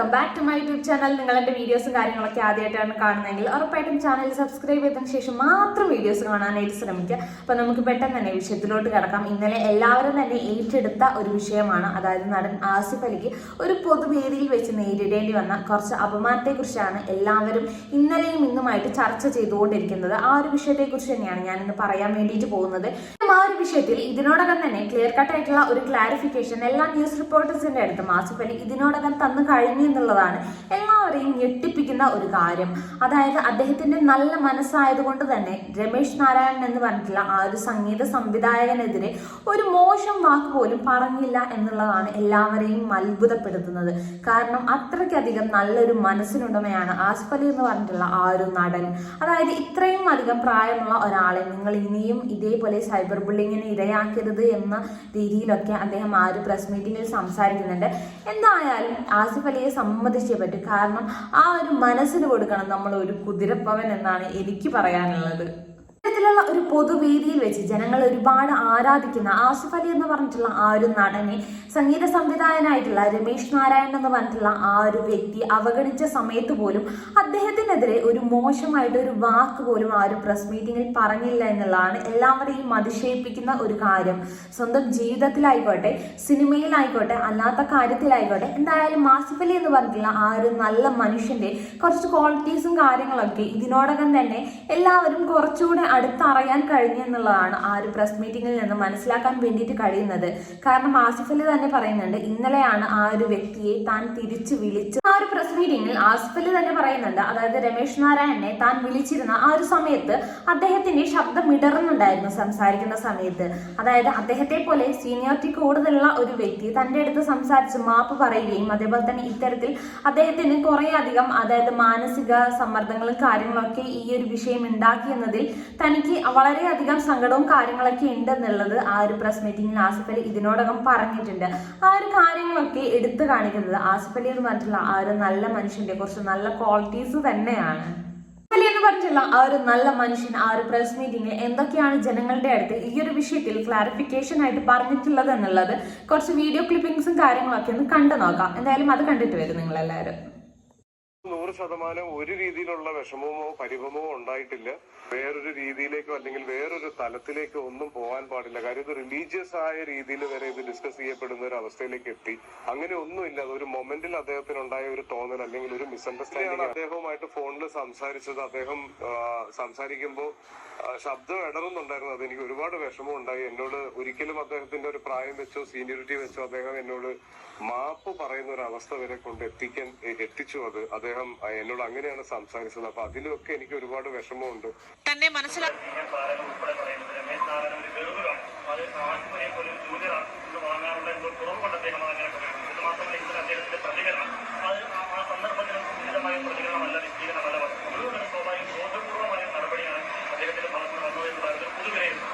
Welcome back to my YouTube channel. നിങ്ങൾ എന്റെ വീഡിയോസും കാര്യങ്ങളൊക്കെ ആദ്യമായിട്ടാണ് കാണുന്നതെങ്കിൽ ഉറപ്പായിട്ടും ചാനൽ സബ്സ്ക്രൈബ് ചെയ്തതിന് ശേഷം മാത്രം വീഡിയോസ് കാണാനായിട്ട് ശ്രമിക്കുക. അപ്പോൾ നമുക്ക് പെട്ടെന്ന് തന്നെ വിഷയത്തിലോട്ട് കിടക്കാം. ഇന്നലെ എല്ലാവരും തന്നെ ഏറ്റെടുത്ത ഒരു വിഷയമാണ്. അതായത് നടൻ ആസിഫ് അലിക്ക് ഒരു പൊതുവേദിയിൽ വെച്ച് നേരിടേണ്ടി വന്ന കുറച്ച് അപമാനത്തെക്കുറിച്ചാണ് എല്ലാവരും ഇന്നലെയും ഇന്നുമായിട്ട് ചർച്ച ചെയ്തുകൊണ്ടിരിക്കുന്നത്. ആ ഒരു വിഷയത്തെക്കുറിച്ച് തന്നെയാണ് ഞാൻ ഇന്ന് പറയാൻ വേണ്ടിയിട്ട് പോകുന്നത്. ആ ഒരു വിഷയത്തിൽ ഇതിനോടകം തന്നെ ക്ലിയർ കട്ട് ആയിട്ടുള്ള ഒരു ക്ലാരിഫിക്കേഷൻ എല്ലാ ന്യൂസ് റിപ്പോർട്ടേഴ്സിന്റെ അടുത്ത് അലി ഇതിനോടകം തന്നു കഴിഞ്ഞു എന്നുള്ളതാണ് എല്ലാവരെയും ഞെട്ടിപ്പിക്കുന്ന ഒരു കാര്യം. അതായത് അദ്ദേഹത്തിന്റെ നല്ല മനസ്സായതുകൊണ്ട് തന്നെ രമേശ് നാരായണൻ എന്ന് പറഞ്ഞിട്ടുള്ള ആ ഒരു സംഗീത സംവിധായകനെതിരെ ഒരു മോശം വാക്ക് പോലും പറഞ്ഞില്ല എന്നുള്ളതാണ് എല്ലാവരെയും അത്ഭുതപ്പെടുത്തുന്നത്. കാരണം അത്രയ്ക്കധികം നല്ലൊരു മനസ്സിനുടമയാണ് ആസിഫ് അലി എന്ന് പറഞ്ഞിട്ടുള്ള ആ ഒരു നടൻ. അതായത് ഇത്രയും അധികം പ്രായമുള്ള ഒരാളെ നിങ്ങൾ ഇനിയും ഇതേപോലെ സൈബർ ബുള്ളിങ്ങിന് ഇരയാക്കരുത് എന്ന രീതിയിലൊക്കെ അദ്ദേഹം ആ ഒരു പ്രസ് മീറ്റിംഗിൽ സംസാരിക്കുന്നുണ്ട്. എന്തായാലും ആസിഫ് അലിയെ സമ്മതിച്ചേ പറ്റൂ. കാരണം ആ ഒരു മനസ്സിന് കൊടുക്കണം നമ്മൾ ഒരു കുതിരപ്പവൻ എന്നാണ് എനിക്ക് പറയാനുള്ളത്. ഇത്തരത്തിലുള്ള ഒരു പൊതുവേദിയിൽ വെച്ച് ജനങ്ങൾ ഒരുപാട് ആരാധിക്കുന്ന ആസിഫ് അലി എന്ന് പറഞ്ഞിട്ടുള്ള ആ ഒരു നടനെ സംഗീത സംവിധായകനായിട്ടുള്ള രമേശ് നാരായണൻ എന്ന് പറഞ്ഞിട്ടുള്ള ആ ഒരു വ്യക്തി അവഗണിച്ച സമയത്ത് പോലും അദ്ദേഹത്തിനെതിരെ ഒരു മോശമായിട്ട് ഒരു വാക്ക് പോലും ആ ഒരു പ്രസ് മീറ്റിംഗിൽ പറഞ്ഞില്ല എന്നുള്ളതാണ് എല്ലാവരെയും അതിശയിപ്പിക്കുന്ന ഒരു കാര്യം. സ്വന്തം ജീവിതത്തിലായിക്കോട്ടെ സിനിമയിലായിക്കോട്ടെ അല്ലാത്ത കാര്യത്തിലായിക്കോട്ടെ എന്തായാലും ആസിഫ് അലി എന്ന് പറഞ്ഞിട്ടുള്ള ആ ഒരു നല്ല മനുഷ്യന്റെ കുറച്ച് ക്വാളിറ്റീസും കാര്യങ്ങളൊക്കെ ഇതിനോടകം തന്നെ എല്ലാവരും കുറച്ചുകൂടെ അടുത്തറിയാൻ കഴിഞ്ഞു എന്നുള്ളതാണ് ആ ഒരു പ്രസ് മീറ്റിംഗിൽ നിന്ന് മനസ്സിലാക്കാൻ വേണ്ടിയിട്ട് കഴിയുന്നത്. കാരണം ആസിഫ് അലി തന്നെ പറയുന്നുണ്ട് ഇന്നലെയാണ് ആ ഒരു വ്യക്തിയെ താൻ തിരിച്ചു വിളിച്ച് ആ ഒരു പ്രസ് മീറ്റിംഗിൽ ആസിഫ് അലി തന്നെ പറയുന്നുണ്ട്. അതായത് രമേശ് നാരായണനെ താൻ വിളിച്ചിരുന്ന ആ ഒരു സമയത്ത് അദ്ദേഹത്തിന്റെ ശബ്ദം ഇടറുന്നുണ്ടായിരുന്നു സംസാരിക്കുന്ന സമയത്ത്. അതായത് അദ്ദേഹത്തെ പോലെ സീനിയോറിറ്റി കൂടുതലുള്ള ഒരു വ്യക്തി തന്റെ അടുത്ത് സംസാരിച്ച് മാപ്പ് പറയുകയും അതേപോലെ തന്നെ ഇത്തരത്തിൽ അദ്ദേഹത്തിന് കുറേ അധികം അതായത് മാനസിക സമ്മർദ്ദങ്ങളും കാര്യങ്ങളൊക്കെ ഈ ഒരു വിഷയം ഉണ്ടാക്കി എന്നതിൽ തനിക്ക് വളരെയധികം സങ്കടവും കാര്യങ്ങളൊക്കെ ഉണ്ടെന്നുള്ളത് ആ ഒരു പ്രസ് മീറ്റിംഗിൽ ആസിഫ് അലി ഇതിനോടകം പറഞ്ഞിട്ടുണ്ട്. ആ ഒരു കാര്യങ്ങളൊക്കെ എടുത്തു കാണിക്കുന്നത് ആസിഫ് അലി എന്ന് പറഞ്ഞിട്ടുള്ള ആ ഒരു നല്ല മനുഷ്യന്റെ കുറച്ച് നല്ല ക്വാളിറ്റീസ് തന്നെയാണ്. എന്ന് പറഞ്ഞിട്ടുള്ള ആ ഒരു നല്ല മനുഷ്യൻ ആ ഒരു പ്രസ് മീറ്റിംഗിൽ എന്തൊക്കെയാണ് ജനങ്ങളുടെ അടുത്ത് ഈ ഒരു വിഷയത്തിൽ ക്ലാരിഫിക്കേഷൻ ആയിട്ട് പറഞ്ഞിട്ടുള്ളത് എന്നുള്ളത് കുറച്ച് വീഡിയോ ക്ലിപ്പിംഗ്സും കാര്യങ്ങളൊക്കെ ഒന്ന് കണ്ടു നോക്കാം. എന്തായാലും അത് കണ്ടിട്ട് വരും നിങ്ങൾ എല്ലാവരും നൂറ് ശതമാനം ഒരു രീതിയിലുള്ള വിഷമമോ പരിഭമോ ഉണ്ടായിട്ടില്ല. വേറൊരു രീതിയിലേക്കോ അല്ലെങ്കിൽ വേറൊരു തലത്തിലേക്കോ ഒന്നും പോകാൻ പാടില്ല. കാര്യം ഇത് റിലീജിയസ് ആയ രീതിയിൽ വരെ ഇത് ഡിസ്കസ് ചെയ്യപ്പെടുന്ന ഒരു അവസ്ഥയിലേക്ക് എത്തി. അങ്ങനെ ഒന്നുമില്ല. ഒരു മൊമെന്റിൽ അദ്ദേഹത്തിന് ഉണ്ടായ ഒരു തോന്നൽ അല്ലെങ്കിൽ ഒരു മിസ്അണ്ടർസ്റ്റാൻഡിംഗ് അദ്ദേഹവുമായിട്ട് ഫോണിൽ സംസാരിച്ചത് അദ്ദേഹം സംസാരിക്കുമ്പോൾ ശബ്ദം ഇടറുന്നുണ്ടായിരുന്നു. അത് എനിക്ക് ഒരുപാട് വിഷമം ഉണ്ടായി എന്നോട് ഒരിക്കലും അദ്ദേഹത്തിന്റെ ഒരു പ്രായം വെച്ചോ സീനിയോറിറ്റി വെച്ചോ അദ്ദേഹം എന്നോട് മാപ്പ് പറയുന്ന ഒരു അവസ്ഥ വരെ കൊണ്ട് എത്തിക്കാൻ എത്തിച്ചു. അത് അദ്ദേഹം എന്നോട് അങ്ങനെയാണ് സംസാരിച്ചത്. അപ്പൊ അതിലൊക്കെ എനിക്ക് ഒരുപാട് വിഷമമുണ്ട്. തന്നെ മനസ്സിലാക്കി താരങ്ങൾ ഉൾപ്പെടെ പറയുന്നത് രമേശ് നാരായണൻ ഒരു വെറുതാണ് അത് ആശുപത്രിയെ പോലെ ഒരു ജൂനിയർ ഇത് വാങ്ങാനുള്ള എന്തോ കുറവ് കൊണ്ട് അദ്ദേഹമാണ് അങ്ങനെ പറയുന്നത് ഇത് മാത്രമല്ല ഇന്നലെ അദ്ദേഹത്തിന്റെ പ്രതികരണം അത് ആ- ആ സന്ദർഭത്തിലും ഉചിതമായ പ്രതികരണമല്ല വ്യക്തിഗതമല്ല അതുകൊണ്ട് തന്നെ സ്വാഭാവിക ബോധപൂർവമായ നടപടിയാണ് അദ്ദേഹത്തിന്റെ ഭാഗത്ത് നിന്ന് വന്നത് എന്നുള്ളത് ഒരു പൊതുവിലയിരുന്നു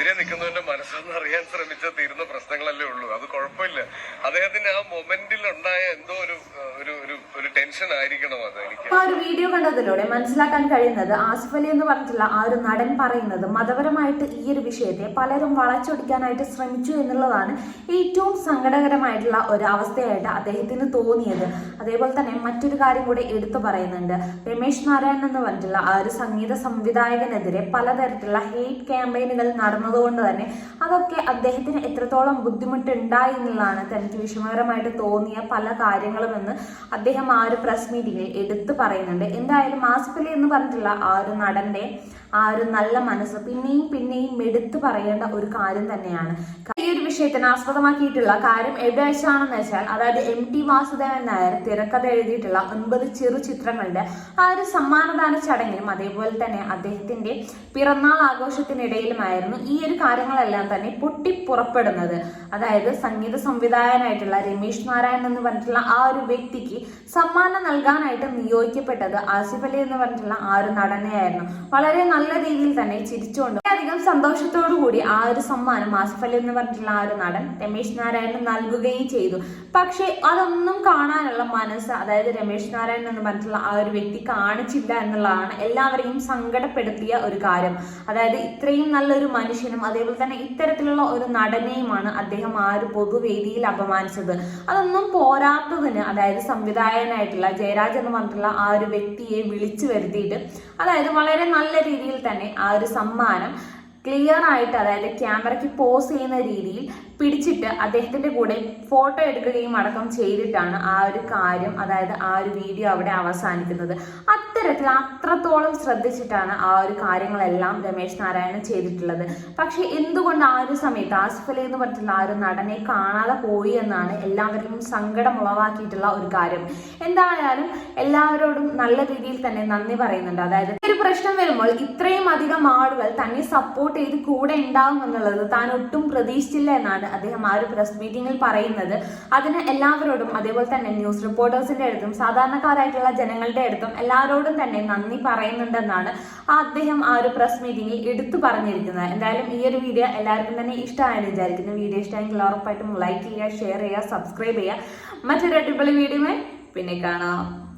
എതിരെ നിൽക്കുന്നവന്റെ മനസ്സെന്ന് അറിയാൻ ശ്രമിച്ച തീരുന്ന പ്രശ്നങ്ങളല്ലേ ഉള്ളൂ. അത് കുഴപ്പമില്ല. അദ്ദേഹത്തിന് ആ മൊമെന്റിൽ ഉണ്ടായ എന്തോ ഒരു ഒരു ഒരു ടെൻഷൻ ആയിരിക്കണം അത് എനിക്ക്. ആ ഒരു വീഡിയോ കണ്ടതിലൂടെ മനസ്സിലാക്കാൻ കഴിയുന്നത് ആസിഫ് അലി എന്ന് പറഞ്ഞിട്ടുള്ള ആ ഒരു നടൻ പറയുന്നത് മതപരമായിട്ട് ഈ ഒരു വിഷയത്തെ പലരും വളച്ചൊടിക്കാനായിട്ട് ശ്രമിച്ചു എന്നുള്ളതാണ് ഏറ്റവും സങ്കടകരമായിട്ടുള്ള ഒരു അവസ്ഥയായിട്ട് അദ്ദേഹത്തിന് തോന്നിയത്. അതേപോലെ തന്നെ മറ്റൊരു കാര്യം കൂടെ എടുത്തു പറയുന്നുണ്ട്. രമേശ് നാരായണൻ എന്ന് പറഞ്ഞിട്ടുള്ള ആ ഒരു സംഗീത സംവിധായകനെതിരെ പലതരത്തിലുള്ള ഹെയ്റ്റ് ക്യാമ്പയിനുകൾ നടന്നതുകൊണ്ട് തന്നെ അതൊക്കെ അദ്ദേഹത്തിന് എത്രത്തോളം ബുദ്ധിമുട്ടുണ്ടായി എന്നുള്ളതാണ് തനിക്ക് വിഷമകരമായിട്ട് തോന്നിയ പല കാര്യങ്ങളും എന്ന് അദ്ദേഹം ആ ഒരു പ്രസ് മീറ്റിംഗിൽ എടുത്തു പറയുന്നുണ്ട്. എന്തായാലും ആസിഫ് എന്ന് പറഞ്ഞിട്ടുള്ള ആ ഒരു നടന്റെ ആ ഒരു നല്ല മനസ്സ് പിന്നെയും പിന്നെയും എടുത്തു പറയേണ്ട ഒരു കാര്യം തന്നെയാണ്. വിഷയത്തിന് ആസ്പദമാക്കിയിട്ടുള്ള കാര്യം എവിടെ വെച്ചാണെന്ന് വെച്ചാൽ അതായത് എം ടി വാസുദേവൻ നായർ തിരക്കഥ എഴുതിയിട്ടുള്ള ഒൻപത് ചെറു ചിത്രങ്ങളുടെ ആ ഒരു സമ്മാനദാന ചടങ്ങിലും അതേപോലെ തന്നെ അദ്ദേഹത്തിന്റെ പിറന്നാൾ ആഘോഷത്തിനിടയിലുമായിരുന്നു ഈ ഒരു കാര്യങ്ങളെല്ലാം തന്നെ പൊട്ടി പുറപ്പെടുന്നത് അതായത് സംഗീത സംവിധായകനായിട്ടുള്ള രമേശ് നാരായണൻ എന്ന് പറഞ്ഞിട്ടുള്ള ആ ഒരു വ്യക്തിക്ക് സമ്മാനം നൽകാനായിട്ട് നിയോഗിക്കപ്പെട്ടത് ആസിഫ് അലി എന്ന് പറഞ്ഞിട്ടുള്ള ആ ഒരു നടനെയായിരുന്നു. വളരെ നല്ല രീതിയിൽ തന്നെ ചിരിച്ചുകൊണ്ട് അധികം സന്തോഷത്തോടു കൂടി ആ ഒരു സമ്മാനം ആസിഫ് അലി എന്ന് പറഞ്ഞിട്ടുള്ള ആ ഒരു നടൻ രമേശ് നാരായണൻ നൽകുകയും ചെയ്തു. പക്ഷേ അതൊന്നും കാണാനുള്ള മനസ്സ് അതായത് രമേശ് നാരായണൻ എന്ന് പറഞ്ഞിട്ടുള്ള ആ ഒരു വ്യക്തി കാണിച്ചില്ല എന്നുള്ളതാണ് എല്ലാവരെയും സങ്കടപ്പെടുത്തിയ ഒരു കാര്യം. അതായത് ഇത്രയും നല്ലൊരു മനുഷ്യനും അതേപോലെ തന്നെ ഇത്തരത്തിലുള്ള ഒരു നടനെയുമാണ് അദ്ദേഹം ആ ഒരു പൊതുവേദിയിൽ അപമാനിച്ചത്. അതൊന്നും പോരാത്തതിന് അതായത് സംവിധായകനായിട്ടുള്ള ജയരാജ് എന്ന് പറഞ്ഞിട്ടുള്ള ആ ഒരു വ്യക്തിയെ വിളിച്ചു വരുത്തിയിട്ട് അതായത് വളരെ നല്ല രീതിയിൽ തന്നെ ആ ഒരു സമ്മാനം ക്ലിയർ ആയിട്ട് അതായത് ക്യാമറയ്ക്ക് പോസ് ചെയ്യുന്ന രീതിയിൽ പിടിച്ചിട്ട് അദ്ദേഹത്തിന്റെ കൂടെ ഫോട്ടോ എടുക്കുകയും അടക്കം ചെയ്തിട്ടാണ് ആ ഒരു കാര്യം അതായത് ആ ഒരു വീഡിയോ അവിടെ അവസാനിക്കുന്നത്. അത്തരത്തിൽ അത്രത്തോളം ശ്രദ്ധിച്ചിട്ടാണ് ആ ഒരു കാര്യങ്ങളെല്ലാം രമേശ് നാരായണൻ ചെയ്തിട്ടുള്ളത്. പക്ഷെ എന്തുകൊണ്ട് ആ ഒരു സമയത്ത് ആസിഫ് അലി എന്ന് പറഞ്ഞിട്ടുള്ള ആ ഒരു നടനെ കാണാതെ പോയി എന്നാണ് എല്ലാവരിലും സങ്കടം ഉളവാക്കിയിട്ടുള്ള ഒരു കാര്യം. എന്തായാലും എല്ലാവരോടും നല്ല രീതിയിൽ തന്നെ നന്ദി പറയുന്നുണ്ട്. അതായത് ഒരു പ്രശ്നം വരുമ്പോൾ ഇത്രയും അധികം ആളുകൾ തന്നെ സപ്പോർട്ട് ചെയ്ത് കൂടെ ഉണ്ടാവും എന്നുള്ളത് താൻ ഒട്ടും പ്രതീക്ഷിച്ചില്ല എന്നാണ് അദ്ദേഹം ആ ഒരു പ്രസ് മീറ്റിംഗിൽ പറയുന്നത്. അതിന് എല്ലാവരോടും അതേപോലെ തന്നെ ന്യൂസ് റിപ്പോർട്ടേഴ്സിന്റെ അടുത്തും സാധാരണക്കാരായിട്ടുള്ള ജനങ്ങളുടെ അടുത്തും എല്ലാവരോടും തന്നെ നന്ദി പറയുന്നുണ്ടെന്നാണ് അദ്ദേഹം ആ ഒരു പ്രസ് മീറ്റിംഗിൽ എടുത്തു പറഞ്ഞിരിക്കുന്നത്. എന്തായാലും ഈ ഒരു വീഡിയോ എല്ലാവർക്കും തന്നെ ഇഷ്ടമായെന്ന് വിചാരിക്കുന്നു. വീഡിയോ ഇഷ്ടമെങ്കിൽ ഉറപ്പായിട്ടും ലൈക്ക് ചെയ്യുക ഷെയർ ചെയ്യുക സബ്സ്ക്രൈബ് ചെയ്യുക. മറ്റൊരു അടിപൊളി വീഡിയോ പിന്നെ കാണാം.